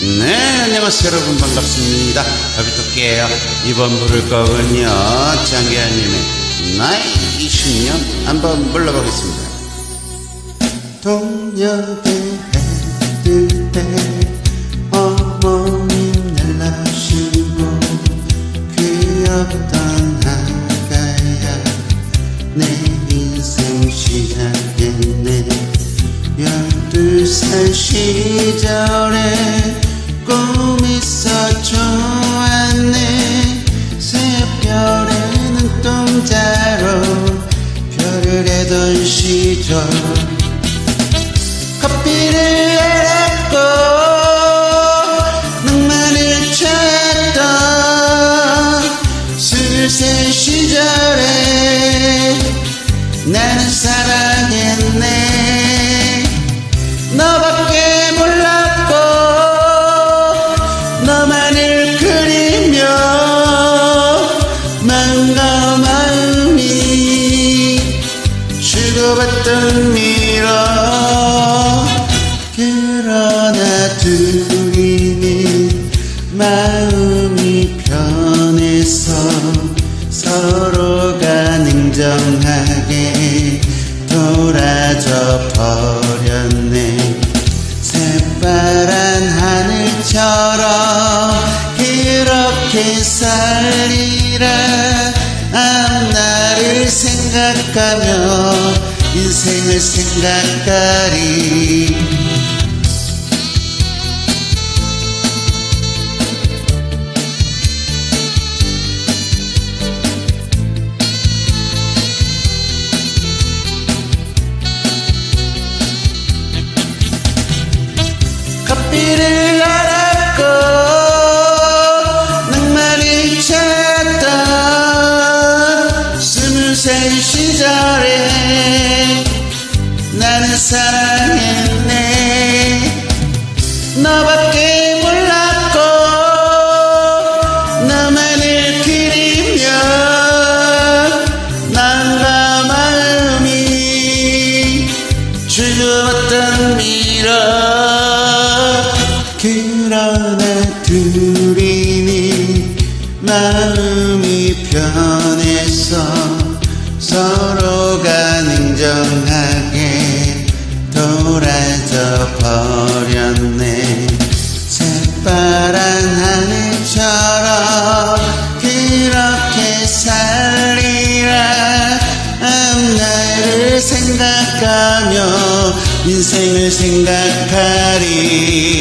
네, 안녕하세요, 여러분. 반갑습니다. 가비토끼예요 이번 부를 곡은요, 장기하님의 나이 20년 한번 불러보겠습니다. 동역에 해뜰 때 어머님 날라시고 귀엽던 아가야 내 인생 시작했네 열두 살 시절에 눈동자로 별을 해던 시절 커피를 알았고 낭만을 찾던 스물세 시절에 나는 사랑했네 주고받던 미러 그러나 둘이는 마음이 변해서 서로가 냉정하게 돌아져 버렸네. 새파란 하늘처럼 그렇게 살리라 생각하며 인생을 생각하리 살 시절에 나는 사랑했네. 너밖에 몰랐고 너만을 그리며 마음과 마음이 주었던 미러 그러나 둘이니 마음이 변해서 서로가 냉정하게 돌아져 버렸네. 새파란 하늘처럼 그렇게 살리라. 앞날을 생각하며 인생을 생각하리